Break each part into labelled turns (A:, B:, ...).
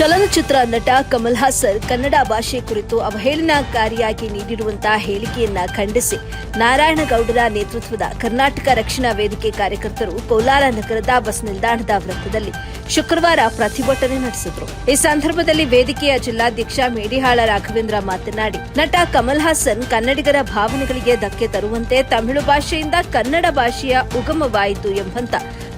A: ಚಲನಚಿತ್ರ ನಟ ಕಮಲ್ ಹಾಸನ್ ಕನ್ನಡ ಭಾಷೆ ಕುರಿತು ಅವಹೇಳನಕಾರಿಯಾಗಿ ನೀಡಿರುವಂತಹ ಹೇಳಿಕೆಯನ್ನ ಖಂಡಿಸಿ ನಾರಾಯಣಗೌಡರ ನೇತೃತ್ವದ ಕರ್ನಾಟಕ ರಕ್ಷಣಾ ವೇದಿಕೆ ಕಾರ್ಯಕರ್ತರು ಕೋಲಾರ ನಗರದ ಬಸ್ ನಿಲ್ದಾಣದ ವೃತ್ತದಲ್ಲಿ ಶುಕ್ರವಾರ ಪ್ರತಿಭಟನೆ ನಡೆಸಿದರು. ಈ ಸಂದರ್ಭದಲ್ಲಿ ವೇದಿಕೆಯ ಜಿಲ್ಲಾಧ್ಯಕ್ಷ ಮೇಡಿಹಾಳ ರಾಘವೇಂದ್ರ ಮಾತನಾಡಿ, ನಟ ಕಮಲ್ ಹಾಸನ್ ಕನ್ನಡಿಗರ ಭಾವನೆಗಳಿಗೆ ಧಕ್ಕೆ ತರುವಂತೆ ತಮಿಳು ಭಾಷೆಯಿಂದ ಕನ್ನಡ ಭಾಷೆಯ ಉಗಮವಾಯಿತು ಎಂಬಂತ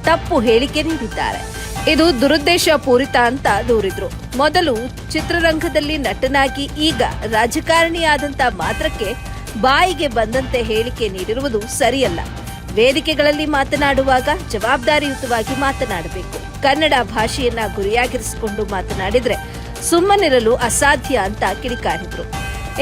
A: ತಪ್ಪು ಹೇಳಿಕೆ ನೀಡಿದ್ದಾರೆ. ಇದು ದುರುದ್ದೇಶ ಪೂರಿತ ಅಂತ ದೂರಿದ್ರು. ಮೊದಲು ಚಿತ್ರರಂಗದಲ್ಲಿ ನಟನಾಗಿ ಈಗ ರಾಜಕಾರಣಿಯಾದಂತ ಮಾತ್ರಕ್ಕೆ ಬಾಯಿಗೆ ಬಂದಂತೆ ಹೇಳಿಕೆ ನೀಡಿರುವುದು ಸರಿಯಲ್ಲ. ವೇದಿಕೆಗಳಲ್ಲಿ ಮಾತನಾಡುವಾಗ ಜವಾಬ್ದಾರಿಯುತವಾಗಿ ಮಾತನಾಡಬೇಕು. ಕನ್ನಡ ಭಾಷೆಯನ್ನ ಗುರಿಯಾಗಿರಿಸಿಕೊಂಡು ಮಾತನಾಡಿದ್ರೆ ಸುಮ್ಮನಿರಲು ಅಸಾಧ್ಯ ಅಂತ ಕಿಡಿಕಾರಿದ್ರು.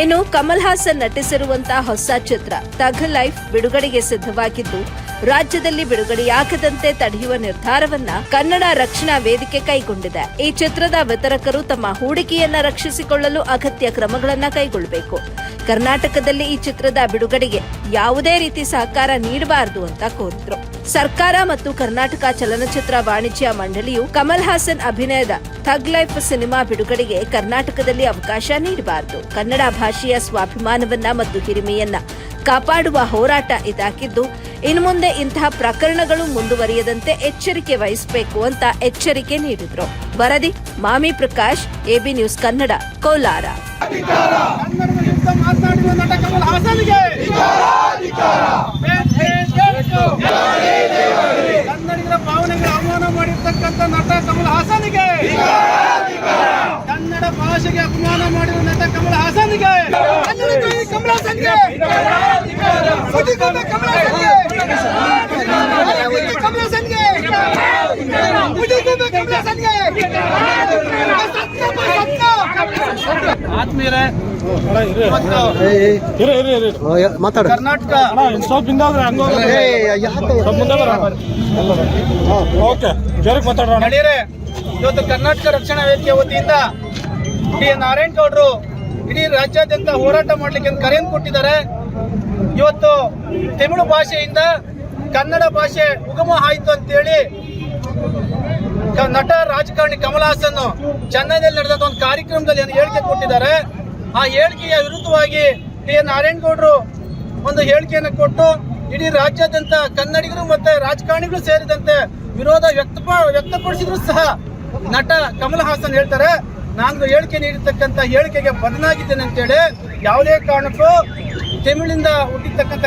A: ಇನ್ನು ಕಮಲ್ ಹಾಸನ್ ನಟಿಸಿರುವಂತಹ ಹೊಸ ಚಿತ್ರ ತಗ್ ಲೈಫ್ ಬಿಡುಗಡೆಗೆ ಸಿದ್ಧವಾಗಿದ್ದು ರಾಜ್ಯದಲ್ಲಿ ಬಿಡುಗಡೆಯಾಗದಂತೆ ತಡೆಯುವ ನಿರ್ಧಾರವನ್ನ ಕನ್ನಡ ರಕ್ಷಣಾ ವೇದಿಕೆ ಕೈಗೊಂಡಿದೆ. ಈ ಚಿತ್ರದ ವಿತರಕರು ತಮ್ಮ ಹೂಡಿಕೆಯನ್ನ ರಕ್ಷಿಸಿಕೊಳ್ಳಲು ಅಗತ್ಯ ಕ್ರಮಗಳನ್ನ ಕೈಗೊಳ್ಳಬೇಕು. ಕರ್ನಾಟಕದಲ್ಲಿ ಈ ಚಿತ್ರದ ಬಿಡುಗಡೆಗೆ ಯಾವುದೇ ರೀತಿ ಸಹಕಾರ ನೀಡಬಾರದು ಅಂತ ಕೋರಿದ್ರು. ಸರ್ಕಾರ ಮತ್ತು ಕರ್ನಾಟಕ ಚಲನಚಿತ್ರ ವಾಣಿಜ್ಯ ಮಂಡಳಿಯು ಕಮಲ್ ಹಾಸನ್ ಅಭಿನಯದ ಥಗ್ ಲೈಫ್ ಸಿನಿಮಾ ಬಿಡುಗಡೆಗೆ ಕರ್ನಾಟಕದಲ್ಲಿ ಅವಕಾಶ ನೀಡಬಾರದು. ಕನ್ನಡ ಭಾಷೆಯ ಸ್ವಾಭಿಮಾನವನ್ನ ಮತ್ತು ಹಿರಿಮೆಯನ್ನ ಕಾಪಾಡುವ ಹೋರಾಟ ಇದಾಗಿದ್ದು ಇನ್ನು ಮುಂದೆ ಇಂತಹ ಪ್ರಕರಣಗಳು ಮುಂದುವರಿಯದಂತೆ ಎಚ್ಚರಿಕೆ ವಹಿಸಬೇಕು ಅಂತ ಎಚ್ಚರಿಕೆ ನೀಡಿದ್ರು. ವರದಿ ಮಾಮಿ ಪ್ರಕಾಶ್ ಎಬಿ ನ್ಯೂಸ್ ಕನ್ನಡ ಕೋಲಾರ.
B: ಕನ್ನಡಿಗರ ಭಾವನೆಗಳ ಅವಮಾನ ಮಾಡಿರ್ತಕ್ಕಂಥ ನಟ ಕಮಲ್ ಹಾಸನ್ಗೆ ಕನ್ನಡ ಭಾಷೆಗೆ ಅಪಮಾನ ಮಾಡಿರುವ ನಟ ಕಮಲ್ ಹಾಸನಿಗೆ ಕನ್ನಡಕ್ಕಾಗಿ ಕಮಲ್ ಹಾಸನ್ಗೆ ಆತ್ಮೀಯರೇ ಇವತ್ತು
C: ಇರಿ ಇರಿ ಇರಿ
D: ಮಾತಾಡ
B: ಕರ್ನಾಟಕ
C: ಸ್ವಲ್ಪ ಓಕೆ. ಜೋರಿಗೆ ಮಾತಾಡೋಣ.
B: ನಡೀರೆ. ಇವತ್ತು ಕರ್ನಾಟಕ ರಕ್ಷಣಾ ವೇದಿಕೆ ವತಿಯಿಂದ ಡಿ ನಾರಾಯಣ್ ಗೌಡರು ಇಡೀ ರಾಜ್ಯಾದ್ಯಂತ ಹೋರಾಟ ಮಾಡ್ಲಿಕ್ಕೆ ಅಂತ ಕರೆಯನ್ನು ಕೊಟ್ಟಿದ್ದಾರೆ. ಇವತ್ತು ತಮಿಳು ಭಾಷೆಯಿಂದ ಕನ್ನಡ ಭಾಷೆ ಉಗಮ ಆಯಿತು ಅಂತೇಳಿ ನಟ ರಾಜಕಾರಣಿ ಕಮಲ್ ಹಾಸನ್ ಚೆನ್ನೈನಲ್ಲಿ ನಡೆದ ಒಂದು ಕಾರ್ಯಕ್ರಮದಲ್ಲಿ ಏನು ಹೇಳಿಕೆ ಕೊಟ್ಟಿದ್ದಾರೆ. ಆ ಹೇಳಿಕೆಯ ವಿರುದ್ಧವಾಗಿ ಟಿ ಎನ್ ನಾರಾಯಣಗೌಡರು ಒಂದು ಹೇಳಿಕೆಯನ್ನು ಕೊಟ್ಟು ಇಡೀ ರಾಜ್ಯಾದ್ಯಂತ ಕನ್ನಡಿಗರು ಮತ್ತೆ ರಾಜಕಾರಣಿಗಳು ಸೇರಿದಂತೆ ವಿರೋಧ ವ್ಯಕ್ತ ವ್ಯಕ್ತಪಡಿಸಿದ್ರು ಸಹ ನಟ ಕಮಲ್ ಹಾಸನ್ ಹೇಳ್ತಾರೆ. ನಾನು ಹೇಳಿಕೆ ನೀಡಿರ್ತಕ್ಕಂಥ ಹೇಳಿಕೆಗೆ ಬದಲಾಗಿದ್ದೇನೆ ಅಂತೇಳಿ ಯಾವುದೇ ಕಾರಣಕ್ಕೂ ತಮಿಳಿಂದ ಹುಟ್ಟಿರ್ತಕ್ಕಂಥ